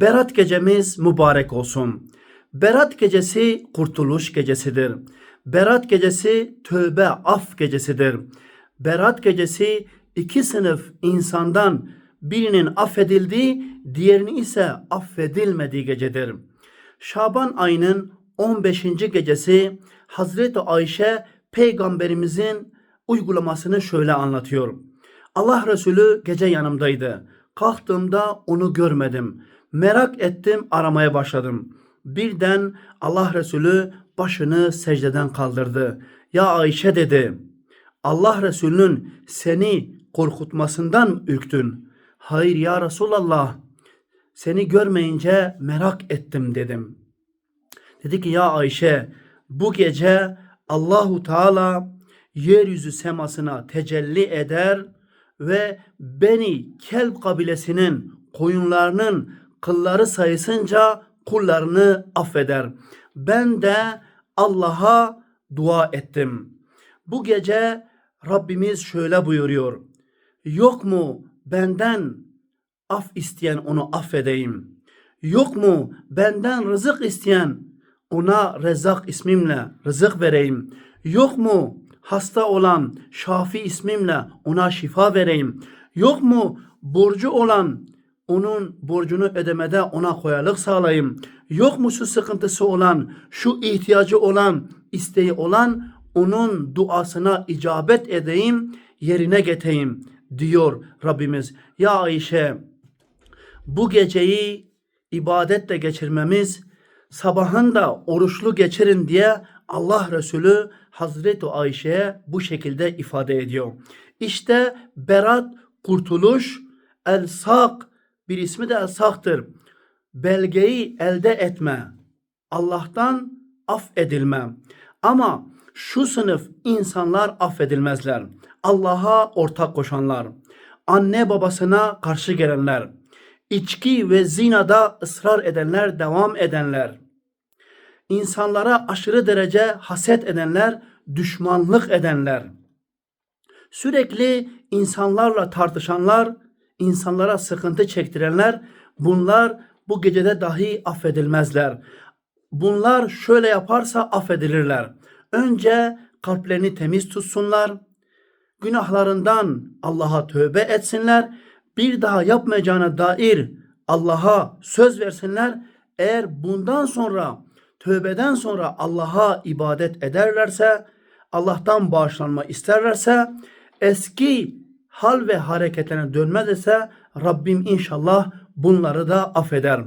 Berat gecemiz mübarek olsun. Berat gecesi kurtuluş gecesidir. Berat gecesi tövbe af gecesidir. Berat gecesi iki sınıf insandan birinin affedildiği, diğerinin ise affedilmediği gecedir. Şaban ayının 15. gecesi Hazreti Ayşe peygamberimizin uygulamasını şöyle anlatıyor. Allah Resulü gece yanımdaydı. Kalktığımda onu görmedim. Merak ettim, aramaya başladım. Birden Allah Resulü başını secdeden kaldırdı. Ya Ayşe dedi. Allah Resulü'nün seni korkutmasından ürktün? Hayır ya Resulallah. Seni görmeyince merak ettim dedim. Dedi ki ya Ayşe bu gece Allahu Teala yeryüzü semasına tecelli eder ve beni Kelb kabilesinin koyunlarının kılları sayısınca kullarını affeder. Ben de Allah'a dua ettim. Bu gece Rabbimiz şöyle buyuruyor. Yok mu benden af isteyen onu affedeyim. Yok mu benden rızık isteyen ona Rezzak ismimle rızık vereyim. Yok mu hasta olan Şafi ismimle ona şifa vereyim. Yok mu borcu olan onun borcunu ödemede ona kolaylık sağlayayım. Yok mu şu sıkıntısı olan, şu ihtiyacı olan, isteği olan onun duasına icabet edeyim, yerine getireyim diyor Rabbimiz. Ya Ayşe bu geceyi ibadetle geçirmemiz, sabahın da oruçlu geçirin diye Allah Resulü Hazreti Ayşe'ye bu şekilde ifade ediyor. İşte berat, kurtuluş, el-sak bir ismi de el-saktır. Belgeyi elde etme, Allah'tan affedilme. Ama şu sınıf insanlar affedilmezler. Allah'a ortak koşanlar, anne babasına karşı gelenler, içki ve zinada ısrar edenler, devam edenler, insanlara aşırı derece haset edenler, düşmanlık edenler, sürekli insanlarla tartışanlar, insanlara sıkıntı çektirenler, bunlar bu gecede dahi affedilmezler. Bunlar şöyle yaparsa affedilirler. Önce kalplerini temiz tutsunlar, günahlarından Allah'a tövbe etsinler, bir daha yapmayacağına dair Allah'a söz versinler. Eğer bundan sonra tövbeden sonra Allah'a ibadet ederlerse, Allah'tan bağışlanma isterlerse, eski hal ve hareketlerine dönmez ise Rabbim inşallah bunları da affeder.